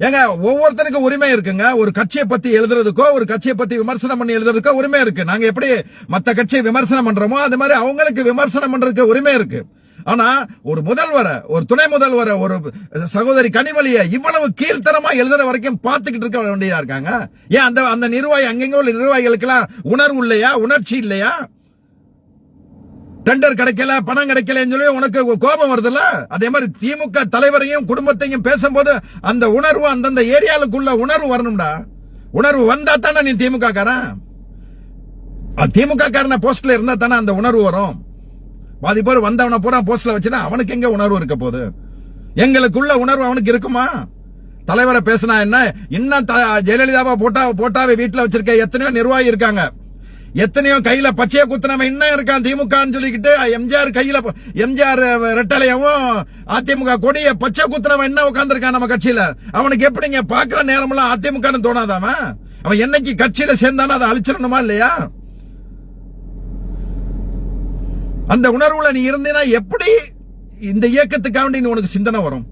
ஏங்க ஒவ்வொருத்தனுக்கும் உரிமை இருக்குங்க. ஒரு கட்சியை பத்தி எழுதுறதுக்கோ ஒரு கட்சியை பத்தி விமர்சனம் பண்ணி எழுதுறதுக்கோ உரிமை இருக்கு. நாங்க எப்படி மத்த கட்சியை விமர்சனம் பண்றோமோ அது மாதிரி அவங்களுக்கு விமர்சனம் பண்றதுக்கு உரிமை இருக்கு. ஆனா ஒரு முதல்வரை ஒரு துணை முதல்வரை ஒரு சகோதரி கனிமொழிய இவ்வளவு கீழ்த்தரமா எழுதுற வரைக்கும் பார்த்துக்கிட்டு இருக்க வேண்டியதா இருக்காங்க? ஏன் அந்த அந்த நிர்வாகி அங்கங்க உள்ள நிர்வாகிகளுக்கெல்லாம் உணர்வு இல்லையா உணர்ச்சி இல்லையா? டெண்டர் கிடைக்கல பணம் கிடைக்கலன்னு சொல்லி உனக்கு கோபம் வருதுல்ல? அதே மாதிரி திமுக தலைவரையும் குடும்பத்தையும் பேசும்போது அந்த உணர்வு அந்தந்த ஏரியாவுக்குள்ள உணர்வு வரணும்டா. உணர்வு வந்தா தானே நீ திமுக காரன் திமுக காரன போஸ்ட்ல இருந்தா தானே அந்த உணர்வு வரும். பாதி பேர் வந்தவன பூரா போஸ்ட்ல வச்சுனா அவனுக்கு எங்க உணர்வு இருக்க போகுது? எங்களுக்குள்ள உணர்வு அவனுக்கு இருக்குமா? தலைவரை பேசினா என்ன? இன்னும் ஜெயலலிதாவை போட்டா போட்டாவை வீட்டில் வச்சிருக்க எத்தனையோ நிர்வாகி இருக்காங்க. எத்தனையோ கையில பச்சைய குத்துனவன் இன்னும் இருக்கான். திமுகன்னு சொல்லிக்கிட்டு எம்ஜிஆர் கையில எம்ஜிஆர் ரெட்டலையவும் அதிமுக கொடிய பச்சை குத்துனவன் என்ன உட்காந்துருக்கான் நம்ம கட்சியில. அவனுக்கு எப்படிங்க பாக்குற நேரமெல்லாம் அதிமுகன்னு தோணாதாம அவன்? என்னைக்கு கட்சியில சேர்ந்தானோ அதை அழிச்சிடணுமா இல்லையா? அந்த உணர்வுல நீ இருந்தீனா எப்படி இந்த இயக்கத்துக்காக நீ உனக்கு சிந்தனை வரும்?